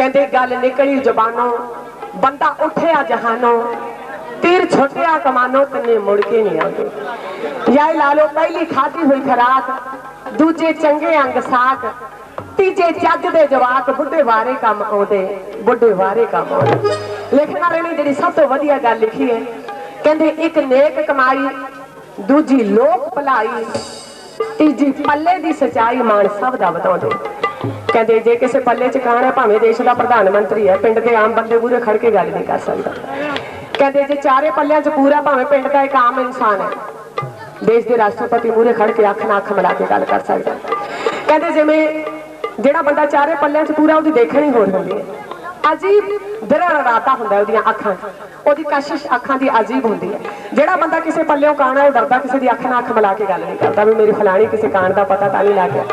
ਕਹਿੰਦੇ, ਗੱਲ ਨਿਕਲੀ ਜ਼ਬਾਨੋਂ, ਬੰਦਾ ਉੱਠਿਆ ਜਹਾਨੋਂ, ਤੀਰ ਛੁੱਟਿਆ ਕਮਾਨੋਂ ਤੰਨੇ ਮੁੜ ਕੇ ਨਹੀਂ ਆਉਂਦੇ। ਯਾ ਲਾ ਲੋ ਪਹਿਲੀ ਖਾਧੀ ਹੋਈ ਖਰਾਕ, ਦੂਜੇ ਚੰਗੇ ਅੰਗ ਸਾਕ, ਤੀਜੇ ਚੱਜ ਦੇ ਜਵਾਕ, ਬੁੱਢੇ ਵਾਰੇ ਕੰਮ ਆਉਂਦੇ, ਬੁੱਢੇ ਵਾਰੇ ਕੰਮ ਆਉਂਦੇ। ਲਿਖਣ ਵਾਲੇ ਜਿਹੜੀ ਸਭ ਤੋਂ ਵਧੀਆ ਗੱਲ ਲਿਖੀ ਹੈ, ਕਹਿੰਦੇ, ਇੱਕ ਨੇਕ ਕਮਾਈ, ਦੂਜੀ ਲੋਕ ਭਲਾਈ, ਤੀਜੀ ਪੱਲੇ ਦੀ ਸਚਾਈ ਮਾਣ ਸਭ ਦਾ ਬਤਾਉਂਦੇ ਕਹਿੰਦੇ ਜੇ ਕਿਸੇ ਪੱਲੇ ਚ ਕਾਣ ਹੈ ਭਾਵੇਂ ਦੇਸ਼ ਦਾ ਪ੍ਰਧਾਨ ਮੰਤਰੀ ਹੈ, ਪਿੰਡ ਦੇ ਆਮ ਬੰਦੇ ਮੂਹਰੇ ਖੜ ਕੇ ਗੱਲ ਨਹੀਂ ਕਰ ਸਕਦਾ। ਕਹਿੰਦੇ ਜੇ ਚਾਰੇ ਪੱਲਿਆਂ ਚ ਪੂਰਾ ਭਾਵੇਂ ਪਿੰਡ ਦਾ ਇੱਕ ਆਮ ਇਨਸਾਨ ਹੈ, ਦੇਸ਼ ਦੇ ਰਾਸ਼ਟਰਪਤੀ ਮੂਹਰੇ ਖੜ ਕੇ ਅੱਖ ਨਾਲ ਅੱਖ ਮਿਲਾ ਕੇ ਗੱਲ ਕਰ ਸਕਦਾ। ਕਹਿੰਦੇ ਜਿਵੇਂ ਜਿਹੜਾ ਬੰਦਾ ਚਾਰੇ ਪੱਲਿਆਂ 'ਚ ਪੂਰਾ ਉਹਦੀ ਦੇਖਣ ਹੀ ਹੋਰ ਹੁੰਦੀ ਹੈ। ਅਜੀਬ ਦਰਰਾਤਾ ਹੁੰਦਾ ਉਹਦੀਆਂ ਅੱਖਾਂ ਉਹਦੀ ਕਸ਼ਿਸ਼ ਅੱਖਾਂ ਦੀ ਅਜੀਬ ਹੁੰਦੀ ਹੈ। ਜਿਹੜਾ ਬੰਦਾ ਕਿਸੇ ਪੱਲਿਓਂ ਕਾਣਾ ਉਹ ਡਰਦਾ, ਕਿਸੇ ਦੀ ਅੱਖ ਨਾਲ ਅੱਖ ਮਿਲਾ ਕੇ ਗੱਲ ਨਹੀਂ ਕਰਦਾ ਵੀ ਮੇਰੀ ਫਲਾਣੀ ਕਿਸੇ ਕਾਣ ਦਾ ਪਤਾ ਤਾਂ ਨਹੀਂ ਲੱਗ ਗਿਆ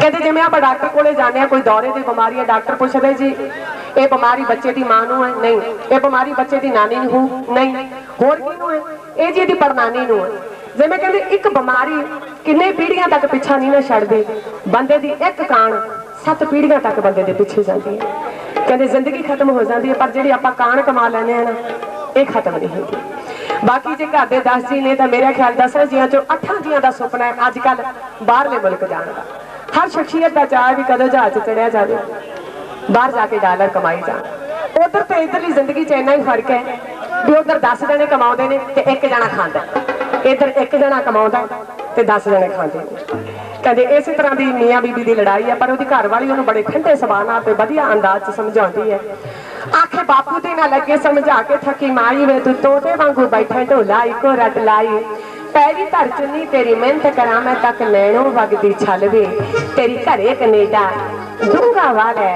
ਕਹਿੰਦੇ ਜਿਵੇਂ ਆਪਾਂ ਡਾਕਟਰ ਕੋਲੇ ਜਾਂਦੇ ਆ ਕੋਈ ਦੌਰੇ ਦੀ ਬਿਮਾਰੀ ਹੈ, ਡਾਕਟਰ ਪੁੱਛਦੇ ਜੀ, ਇਹ ਬਿਮਾਰੀ ਬੱਚੇ ਦੀ ਮਾਂ ਨੂੰ ਹੈ? ਨਹੀਂ। ਇਹ ਬਿਮਾਰੀ ਬੱਚੇ ਦੀ ਨਾਨੀ ਨੂੰ ਨਹੀਂ। ਹੋਰ ਕਿਹਨੂੰ ਹੈ? ਇਹ ਜੀ ਇਹਦੀ ਪਰਨਾਨੀ ਨੂੰ ਹੈ। ਜਿਵੇਂ ਕਹਿੰਦੇ, ਇੱਕ ਬਿਮਾਰੀ ਕਿੰਨੇ ਪੀੜ੍ਹੀਆਂ ਤੱਕ ਪਿੱਛਾ ਨਹੀਂ ਨਾ ਛੱਡਦੀ। ਬੰਦੇ ਦੀ ਇੱਕ ਕਾਣ ਸੱਤ ਪੀੜ੍ਹੀਆਂ ਤੱਕ ਬੰਦੇ ਦੇ ਪਿੱਛੇ ਜਾਂਦੀ ਹੈ। ਕਹਿੰਦੇ, ਜ਼ਿੰਦਗੀ ਖਤਮ ਹੋ ਜਾਂਦੀ ਹੈ, ਪਰ ਜਿਹੜੀ ਆਪਾਂ ਕਾਣ ਕਮਾ ਲੈਂਦੇ ਆ ਨਾ, ਇਹ ਖਤਮ ਨਹੀਂ ਹੁੰਦੀ। ਬਾਕੀ ਜੇ ਘਰ ਦੇ 10 ਜੀ ਨੇ ਤਾਂ ਮੇਰਾ ਖਿਆਲ 10 ਜੀਆਂ ਚੋਂ 8 ਜੀਆਂ ਦਾ ਸੁਪਨਾ ਹੈ ਅੱਜ ਕੱਲ ਬਾਹਰਲੇ ਮੁਲਕ ਜਾਣ ਦਾ। ਹਰ ਸ਼ਖਸੀਅਤ ਦਾ ਚਾਹ ਵੀ ਕਦੋਂ ਜਹਾਜ਼ ਚੜਿਆ ਜਾਵੇ। ਬਾਹਰ ਜਾ ਕੇ ਡਾਲਰ ਕਮਾਈ ਜਾਣ। ਉਧਰ ਤੇ ਇਧਰਲੀ ਜ਼ਿੰਦਗੀ 'ਚ ਇੰਨਾ ਹੀ ਫ਼ਰਕ ਹੈ ਵੀ ਉਧਰ 10 ਜਣੇ ਕਮਾਉਂਦੇ ਨੇ ਤੇ ਇੱਕ ਜਣਾ ਖਾਂਦਾ ਇਧਰ ਇੱਕ ਜਣਾ ਕਮਾਉਂਦਾ ਤੇ 10 ਜਣੇ ਖਾਂਦੇ ਨੇ। ਕਹਿੰਦੇ ਇਸੇ ਤਰ੍ਹਾਂ ਦੀ ਮੀਆਂ ਬੀਬੀ ਦੀ ਲੜਾਈ ਹੈ, ਪਰ ਉਹਦੀ ਘਰ ਵਾਲੀ ਉਹਨੂੰ ਬੜੇ ਠੰਡੇ ਸੁਭਾਅ ਨਾਲ ਤੇ ਵਧੀਆ ਅੰਦਾਜ਼ 'ਚ ਸਮਝਾਉਂਦੀ ਹੈ। ਆਖੇ ਬਾਪੂ ਤੇ ਨਾਲ ਲੱਗੇ ਸਮਝਾ ਕੇ ਥੱਕੀ ਮਾਈ ਵੇ, ਤੂੰ ਤੋਤੇ ਵਾਂਗੂ ਬੈਠੇ ਢੋਲਾ ਇੱਕੋ ਰੱਟ ਲਾਈ ਪੈਰੀ ਧਰ ਚੁੰਨੀ ਤੇਰੀ ਮਿਹਨਤ ਕਰਾਂ, ਮੈਂ ਤੱਕ ਨੈਣੋ ਵਗਦੀ ਛਲ ਤੇਰੀ ਘਰੇ ਕੈਨੇਡਾ ਡੂੰਗਾ ਵਾਲੇ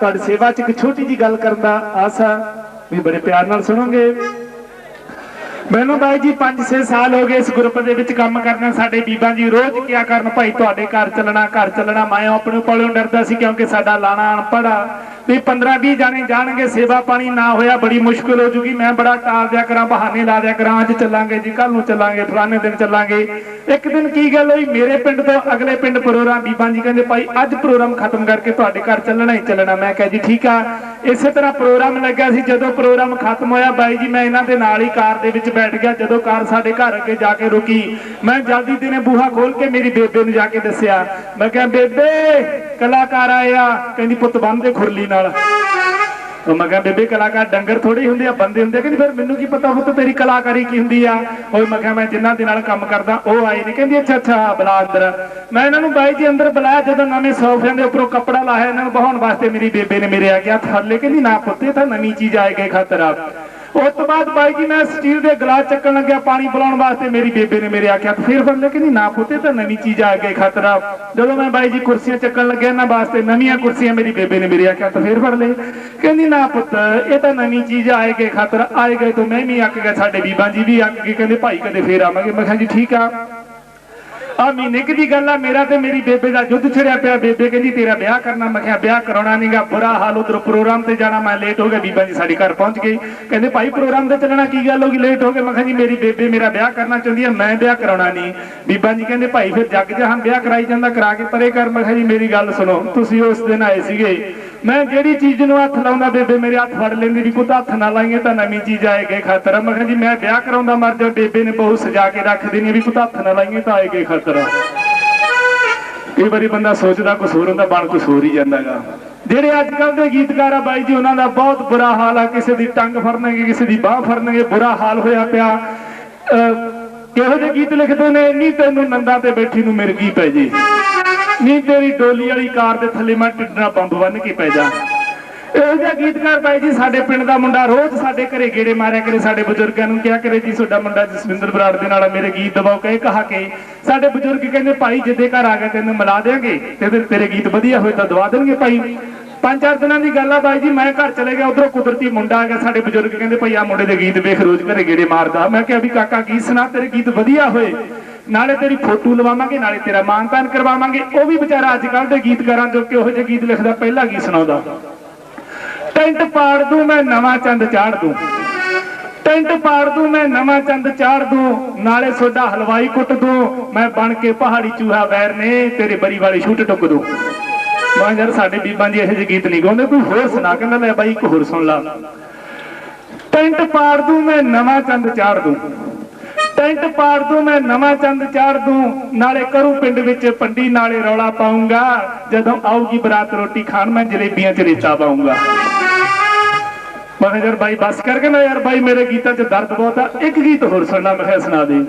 ਤੁਹਾਡੀ ਸੇਵਾ 'ਚ ਇੱਕ ਛੋਟੀ ਜੀ ਗੱਲ ਕਰਨ ਦਾ ਆਸ ਆ ਵੀ ਬੜੇ ਪਿਆਰ ਨਾਲ ਸੁਣੋਗੇ। ਮੈਨੂੰ ਬਾਈ ਜੀ 5-6 ਸਾਲ ਹੋ ਗਏ ਇਸ ਗਰੁੱਪ ਦੇ ਵਿੱਚ ਕੰਮ ਕਰਨਾ, ਸਾਡੇ ਬੀਬਾ ਜੀ ਰੋਜ਼ ਕਿਹਾ ਕਰਨ, ਭਾਈ ਤੁਹਾਡੇ ਘਰ ਚੱਲਣਾ ਘਰ ਚੱਲਣਾ, ਮੈਂ ਆਪਣੇ ਕੋਲੋਂ ਡਰਦਾ ਸੀ ਕਿਉਂਕਿ ਸਾਡਾ ਲਾਣਾ ਅਨਪੜਾ ਵੀ 15-20 ਜਾਣੇ ਜਾਣਗੇ, ਸੇਵਾ ਪਾਣੀ ਨਾ ਹੋਇਆ, ਬੜੀ ਮੁਸ਼ਕਲ ਹੋ ਜੂਗੀ। ਮੈਂ ਬੜਾ ਟਾਲ ਦਿਆ ਕਰਾਂ, ਬਹਾਨੇ ਲਾ ਦਿਆ ਕਰਾਂ, ਅੱਜ ਚੱਲਾਂਗੇ ਜੀ ਕੱਲ ਨੂੰ ਚੱਲਾਂਗੇ, ਫਲਾਣੇ ਦਿਨ ਚੱਲਾਂਗੇ। ਇੱਕ ਦਿਨ ਕੀ ਗੱਲ ਹੋਈ? ਮੇਰੇ ਪਿੰਡ ਤੋਂ ਅਗਲੇ ਪਿੰਡ ਪ੍ਰੋਗਰਾਮ ਬੀਬਾਂ ਜੀ ਕਹਿੰਦੇ, ਭਾਈ, ਅੱਜ ਪ੍ਰੋਗਰਾਮ ਖਤਮ ਕਰਕੇ ਤੁਹਾਡੇ ਘਰ ਚੱਲਣਾ ਹੀ ਚੱਲਣਾ। ਮੈਂ ਕਿਹਾ ਜੀ, ਠੀਕ ਆ। ਇਸੇ ਤਰ੍ਹਾਂ ਪ੍ਰੋਗਰਾਮ ਲੱਗਾ ਸੀ, ਜਦੋਂ ਪ੍ਰੋਗਰਾਮ ਖਤਮ ਹੋਇਆ, ਬਾਈ ਜੀ, ਮੈਂ ਇਹਨਾਂ ਦੇ ਨਾਲ ਹੀ ਕਾਰ ਦੇ ਵਿੱਚ ਬੈਠ ਗਿਆ, ਜਦੋਂ ਕਾਰ ਸਾਡੇ ਘਰ ਅੱਗੇ ਜਾ ਕੇ ਰੁਕੀ, ਮੈਂ ਜਲਦੀ ਦਿਨੇ ਬੂਹਾ ਖੋਲ ਕੇ ਮੇਰੀ ਬੇਬੇ ਨੂੰ ਜਾ ਕੇ ਦੱਸਿਆ। ਮੈਂ ਕਿਹਾ, ਬੇਬੇ ਕਲਾਕਾਰ ਆਏ ਆ ਕਹਿੰਦੀ, ਪੁੱਤ ਬੰਨਦੇ ਖੁਰਲੀ ਨਾਲ। ਉਹ ਮੈਂ ਕਿਹਾ, ਬੇਬੇ, ਕਲਾਕਾਰ ਡੰਗਰ ਥੋੜੇ ਹੁੰਦੇ ਆ, ਬੰਦੇ ਹੁੰਦੇ ਕਹਿੰਦੀ, ਫਿਰ ਮੈਨੂੰ ਕੀ ਪਤਾ ਪੁੱਤ, ਤੇਰੀ ਕਲਾਕਾਰੀ ਕੀ ਹੁੰਦੀ ਆ? ਉਹ ਮੈਂ ਕਿਹਾ, ਮੈਂ ਜਿਨ੍ਹਾਂ ਦੇ ਨਾਲ ਕੰਮ ਕਰਦਾ, ਉਹ ਆਏ ਨੇ। ਕਹਿੰਦੀ, ਅੱਛਾ ਅੱਛਾ ਬੁਲਾ ਅੰਦਰ। ਮੈਂ ਇਹਨਾਂ ਨੂੰ ਬਾਈ ਜੀ ਅੰਦਰ ਬੁਲਾਇਆ, ਜਦੋਂ ਨਵੇਂ ਸੋਫਿਆਂ ਦੇ ਉੱਪਰੋਂ ਕੱਪੜਾ ਲਾਇਆ, ਇਹਨਾਂ ਨੂੰ ਬਹਾਉਣ ਵਾਸਤੇ ਮੇਰੀ ਬੇਬੇ ਨੇ ਮੇਰੇ ਆ ਗਿਆ ਥੱਲੇ ਕਹਿੰਦੀ, ਨਾ ਪੁੱਤੇ ਤਾਂ ਨਵੀਂ ਚੀਜ਼ ਆਏ ਗਏ ਖਾਤਰ ਆ? ਉਸ ਤੋਂ ਬਾਅਦ ਬਾਈ ਜੀ, ਮੈਂ ਸਟੀਲ ਦੇ ਗਲਾਸ ਚੱਕਣ ਲੱਗਿਆ, ਪਾਣੀ ਪਿਲਾਉਣ ਵਾਸਤੇ। ਮੇਰੀ ਬੇਬੇ ਨੇ ਮੇਰੇ ਆਖਿਆ ਫਿਰ ਫਿਰ ਬੰਦੇ ਕਹਿੰਦੀ, ਨਾ ਪੁੱਤੇ ਤਾਂ ਨਵੀਂ ਚੀਜ਼ ਆ ਗਈ, ਖਤਰਾ। ਜਦੋਂ ਮੈਂ ਬਾਈ ਜੀ ਕੁਰਸੀਆਂ ਚੱਕਣ ਲੱਗਿਆ ਇਹਨਾਂ ਵਾਸਤੇ, ਨਵੀਆਂ ਕੁਰਸੀਆਂ ਮੇਰੀ ਬੇਬੇ ਨੇ ਮੇਰੇ ਆਖਿਆ, ਤਾਂ ਫਿਰ ਫੜ ਲਈ ਕਹਿੰਦੀ, ਨਾ ਪੁੱਤ, ਇਹ ਤਾਂ ਨਵੀਂ ਚੀਜ਼ ਆਏ ਗਏ ਖਤਰਾ। ਆਏ ਗਏ ਤਾਂ, ਮੈਂ ਵੀ ਅੱਕ ਗਿਆ, ਸਾਡੇ ਬੀਬਾ ਜੀ ਵੀ ਅੱਕ ਗਏ, ਕਹਿੰਦੇ ਭਾਈ ਕਦੇ ਫੇਰ ਆਵਾਂਗੇ। ਮੈਂ ਕਿਹਾ, ਜੀ ਠੀਕ ਆ। ਆ ਮਹੀਨੇ ਦੀ ਗੱਲ ਆ? ਮੇਰਾ ਤੇ ਮੇਰੀ ਬੇਬੇ ਦਾ ਯੁੱਧ ਛੜਿਆ ਪਿਆ। ਬੇਬੇ ਕਹਿੰਦੀ, ਤੇਰਾ ਵਿਆਹ ਕਰਨਾ। ਮੈਂ ਕਿਹਾ, ਵਿਆਹ ਕਰਾਉਣਾ ਨਹੀਂਗਾ ਬੁਰਾ ਹਾਲ ਉਧਰ ਪ੍ਰੋਗਰਾਮ ਤੇ ਜਾਣਾ। ਮੈਂ ਲੇਟ ਹੋ ਗਿਆ। ਬੀਬਾ ਜੀ ਸਾਡੇ ਘਰ ਪਹੁੰਚ ਗਈ। ਕਹਿੰਦੇ, ਭਾਈ, ਪ੍ਰੋਗਰਾਮ ਤੇ ਚੱਲਣਾ ਕੀ ਗੱਲ ਹੋ ਗਈ? ਲੇਟ ਹੋ ਗਏ। ਮੈਂ ਕਿਹਾ ਜੀ, ਮੇਰੀ ਬੇਬੇ ਮੇਰਾ ਵਿਆਹ ਕਰਨਾ ਚਾਹੁੰਦੀ ਹੈ ਮੈਂ ਵਿਆਹ ਕਰਾਉਣਾ ਨਹੀਂ। ਬੀਬਾ ਜੀ ਕਹਿੰਦੇ, ਭਾਈ, ਫਿਰ ਜੱਗ ਜਹਾਨ ਵਿਆਹ ਕਰਾਈ ਜਾਂਦਾ, ਕਰਾ ਕੇ ਪਰੇ ਕਰ। ਮੈਂ ਕਿਹਾ ਜੀ, ਮੇਰੀ ਗੱਲ ਸੁਣੋ। ਤੁਸੀਂ ਉਸ ਦਿਨ ਆਏ ਸੀਗੇ। ਮੈਂ ਜਿਹੜੀ ਚੀਜ਼ ਨੂੰ ਹੱਥ ਲਾਉਂਦਾ ਬੇਬੇ? ਮੇਰੇ ਹੱਥ ਫੜ ਲੈਂਦੀ ਵੀ ਪੁੱਤ ਹੱਥ ਨਾ ਲਾਈਏ ਤਾਂ ਨਵੀਂ ਚੀਜ਼ ਆਏਗੇ ਖਤਰਾ। ਮੈਂ ਕਿਹਾ ਜੀ, ਮੈਂ ਵਿਆਹ ਕਰਾਉਂਦਾ ਮਰ ਜਾ, ਬੇਬੇ ਨੇ ਬਹੁਤ ਸਜਾ ਕੇ ਰੱਖ ਦੇਣੀ ਵੀ ਪੁੱਤ ਹੱਥ ਨਾ ਲਾਈਏ ਤਾਂ ਆਏਗੇ ਖਤਰਾ। ਕਈ ਵਾਰੀ ਬੰਦਾ ਸੋਚਦਾ ਕੁਛ ਹੋਰ ਹੁੰਦਾ, ਬਣ ਕੁਛ ਹੋਰ ਹੀ ਜਾਂਦਾਗਾ ਜਿਹੜੇ ਅੱਜ ਕੱਲ ਦੇ ਗੀਤਕਾਰ ਆ ਬਾਈ ਜੀ, ਉਹਨਾਂ ਦਾ ਬਹੁਤ ਬੁਰਾ ਹਾਲ ਆ। ਕਿਸੇ ਦੀ ਟੰਗ ਫੜਨਗੇ, ਕਿਸੇ ਦੀ ਬਾਹ ਫੜਨਗੇ, ਬੁਰਾ ਹਾਲ ਹੋਇਆ ਪਿਆ। ਕਿਹੋ ਜਿਹੇ ਗੀਤ ਲਿਖਦੇ ਨੇ ਇੰਨੀ ਤੈਨੂੰ ਨੰਦਾ ਤੇ ਬੈਠੀ ਨੂੰ ਮਿਰਗੀ ਪੈ ਜੇ। ਨਹੀਂ ਤੇਰੀ ਡੋਲੀ ਵਾਲੀ ਕਾਰ ਦੇ ਥੱਲੇ ਮੈਂ ਟਿੱਡਣਾ ਬੰਬ ਬੰਨ ਕੇ ਪੈ ਜਾ। ਇਹੋ ਜਿਹਾ ਗੀਤਕਾਰ ਬਾਈ ਜੀ ਸਾਡੇ ਪਿੰਡ ਦਾ ਮੁੰਡਾ ਰੋਜ਼ ਸਾਡੇ ਘਰੇ ਗੇੜੇ ਮਾਰਿਆ ਕਰੇ, ਸਾਡੇ ਬਜ਼ੁਰਗਾਂ ਨੂੰ ਕਿਹਾ ਕਰੇ, ਜੀ ਤੁਹਾਡਾ ਮੁੰਡਾ ਜਸਵਿੰਦਰ ਬਰਾੜ ਦੇ ਨਾਲ ਮੇਰੇ ਗੀਤ ਦਬਾਓ, ਕਹੇ ਕਹਾ ਕੇ। ਸਾਡੇ ਬਜ਼ੁਰਗ ਕਹਿੰਦੇ, ਭਾਈ ਜਿੱਦੇ ਘਰ ਆ ਗਏ ਤੈਨੂੰ ਮਿਲਾ ਦੇਾਂਗੇ ਤੇ ਤੇਰੇ ਗੀਤ ਵਧੀਆ ਹੋਏ ਤਾਂ ਦਵਾ ਦੇਣਗੇ ਭਾਈ। ਪੰਜ ਚਾਰ ਦਿਨਾਂ ਦੀ ਗੱਲ ਆ ਬਾਈ ਜੀ, ਮੈਂ ਘਰ ਚਲੇ ਗਿਆ, ਉਧਰੋਂ ਕੁਦਰਤੀ ਮੁੰਡਾ ਆ ਗਿਆ, ਸਾਡੇ ਬਜ਼ੁਰਗ ਕਹਿੰਦੇ, ਭਾਈ ਆ ਮੁੰਡੇ ਦੇ ਗੀਤ ਵੇਖ, ਰੋਜ਼ ਘਰੇ ਗੇੜੇ ਮਾਰਦਾ। ਮੈਂ ਕਿਹਾ ਵੀ ਕਾਕਾ, ਗੀਤ ਸੁਣਾ, ਤੇਰੇ ਗੀਤ ਵਧੀਆ ਹੋਏ। ਨਾਲੇ ਤੇਰੀ ਫੋਟੋ ਲਵਾਵਾਂਗੇ, ਨਾਲੇ ਤੇਰਾ ਮਾਨਤਾਨ ਕਰਵਾਵਾਂਗੇ। ਉਹ ਵੀ ਵਿਚਾਰਾ ਅੱਜ ਕੱਲ ਦੇ ਗੀਤਕਾਰਾਂ ਜੋ ਕਿਹੋ ਜਿਹੇ ਗੀਤ ਲਿਖਦਾ, ਪਹਿਲਾਂ ਗੀਤ ਸੁਣਾਉਂਦਾ। ਟੈਂਟ ਪਾੜ ਦੂੰ, ਮੈਂ ਨਵਾਂ ਚੰਦ ਚਾੜ ਦੂੰ। ਟੈਂਟ ਪਾੜ ਦੂੰ, ਮੈਂ ਨਵਾਂ ਚੰਦ ਚਾੜ ਦੂੰ। ਨਾਲੇ ਸੋਡਾ ਹਲਵਾਈ ਕੁੱਟ ਦੂੰ। ਮੈਂ ਬਣ ਕੇ ਪਹਾੜੀ ਚੂਹਾ ਵੈਰ ਨੇ, ਤੇਰੇ ਬਰੀ ਵਾਲੇ ਛੂਟ ਟੁੱਕ ਦੂੰ। ਮੈਂ ਯਾਰ, ਸਾਡੇ ਬੀਬਾਂ ਜੀ ਇਹੋ ਜਿਹੇ ਗੀਤ ਨਹੀਂ ਗਾਉਂਦੇ, ਕੋਈ ਹੋਰ ਸੁਣਾ। ਕਹਿੰਦਾ, ਲੈ ਬਾਈ ਇੱਕ ਹੋਰ ਸੁਣ ਲਾ। ਟੈਂਟ ਪਾੜ ਦੂੰ, ਮੈਂ ਨਵਾਂ ਚੰਦ ਚਾੜ ਦੂੰ। ਟੈਂਟ ਪਾੜ ਦੂੰ, ਮੈਂ ਨਵਾਂ ਚੰਦ ਚਾੜ ਦੂੰ, ਨਾਲੇ ਕਰੂ ਪਿੰਡ ਵਿੱਚ ਪੰਡੀ, ਨਾਲੇ ਰੌਲਾ ਪਾਉਂਗਾ ਜਦੋਂ ਆਊਗੀ ਬਰਾਤ ਰੋਟੀ ਖਾਣ, ਮੈਂ ਜਲੇਬੀਆਂ ਚ ਰੇਤਾ ਪਾਉਂਗਾ ਮੈਂ ਯਾਰ ਬਾਈ, ਬਸ ਕਰ ਕਹਿੰਦਾ, ਯਾਰ ਬਾਈ, ਮੇਰੇ ਗੀਤਾਂ 'ਚ ਦਰਦ ਬਹੁਤ ਆ, ਇੱਕ ਗੀਤ ਹੋਰ ਸੁਣਨਾ, ਮੈਂ ਸੁਣਾ ਦੇ।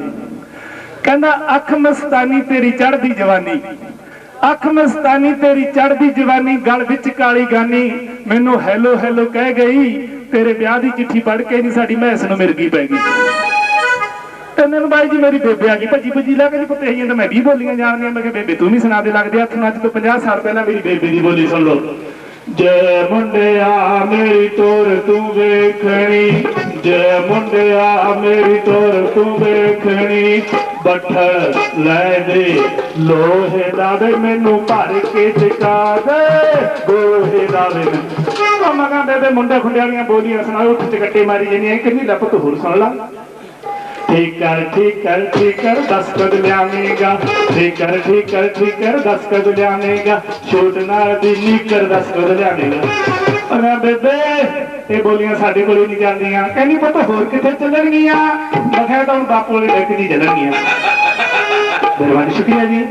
ਕਹਿੰਦਾ, ਅੱਖ ਮਸਤਾਨੀ ਤੇਰੀ ਚੜਦੀ ਜਵਾਨੀ, ਅੱਖ ਮਸਤਾਨੀ ਤੇਰੀ ਚੜਦੀ ਜਵਾਨੀ, ਗਲ ਵਿੱਚ ਕਾਲੀ ਗਾਨੀ, ਮੈਨੂੰ ਹੈਲੋ ਹੈਲੋ ਕਹਿ ਗਈ, ਤੇਰੇ ਵਿਆਹ ਦੀ ਚਿੱਠੀ ਪੜ੍ਹ ਕੇ ਨਹੀਂ ਸਾਡੀ ਮਹਿਸ ਨੂੰ ਮਿਰਗੀ ਪੈ ਗਈ। ਤੇ ਮੈਨੂੰ ਬਾਈ ਜੀ ਮੇਰੀ ਬੇਬੇ ਆ ਗਈ। ਭੱਜੀ ਭੱਜੀ ਲਾ ਕੇ ਜੀ ਪੁੱਤੇ ਹੀ ਤਾਂ ਮੈਂ ਵੀ ਬੋਲੀਆਂ ਜਾਣਦੀਆਂ ਮੈਂ ਕਿਹਾ ਬੇਬੇ ਤੂੰ ਵੀ ਸੁਣਾ ਦੇ ਲੱਗਦੇ ਹੱਥ ਨਾਲ ਅੱਜ ਤੋਂ 50 ਸਾਲ ਪਹਿਲਾਂ ਮੇਰੀ ਬੇਬੇ ਦੀ ਬੋਲੀ ਸੁਣ ਲਓ। ਜੈ ਮੁੰਡਿਆ ਮੇਰੀ ਤੋਰ ਤੂੰ ਵੇਖਣੀ, ਜੈ ਮੁੰਡਿਆ ਮੇਰੀ ਤੋਰ ਤੂੰ ਵੇਖਣੀ, ਬੱਠਲ ਲੈ ਦੇ, ਲੋਹੇ ਦਾ ਵੇ ਮੈਨੂੰ ਭਰ ਕੇ ਚਕਾ ਦੇ, ਗੋਹੇ ਦਾ ਵੇ ਮਗਾ ਬੇਬੇ ਮੁੰਡੇ ਖੁੰਡਿਆਂ ਦੀਆਂ ਬੋਲੀਆਂ ਸੁਣਾਓ, ਉੱਠ ਕੱਟੇ ਮਾਰੀ ਜਾਂਦੀਆਂ ਕਿੰਨੀ ਲੱਪ ਹੋਰ ਸੁਣ ਲਾ। ਠੀਕ ਕਰ ਠੀਕ ਕਰ ਠੀਕ ਕਰ ਦਸ ਕਦ ਲਿਆਵੇਂਗਾ। ਠੀਕ ਕਰ ਠੀਕ ਛੋਟ ਨਾਲ ਦੀ ਨੀਕਰ ਦਸ ਕਦ ਲਿਆਵੇਂਗਾ। ਅਰੇ ਬੇਬੇ ਇਹ ਬੋਲੀਆਂ ਸਾਡੇ ਕੋਲ ਨਹੀਂ ਜਾਂਦੀਆਂ। ਕਹਿੰਦੀ ਪਤਾ ਹੋਰ ਕਿੱਥੇ ਚੱਲਣਗੀਆਂ? ਮੈਂ ਕਿਹਾ ਤਾਂ ਹੁਣ ਬਾਪੂ ਵਾਲੇ ਡੱਕ ਨਹੀਂ ਚੱਲਣਗੀਆਂ। ਮਿਹਰਬਾਨੀ ਸ਼ੁਕਰੀਆ ਜੀ।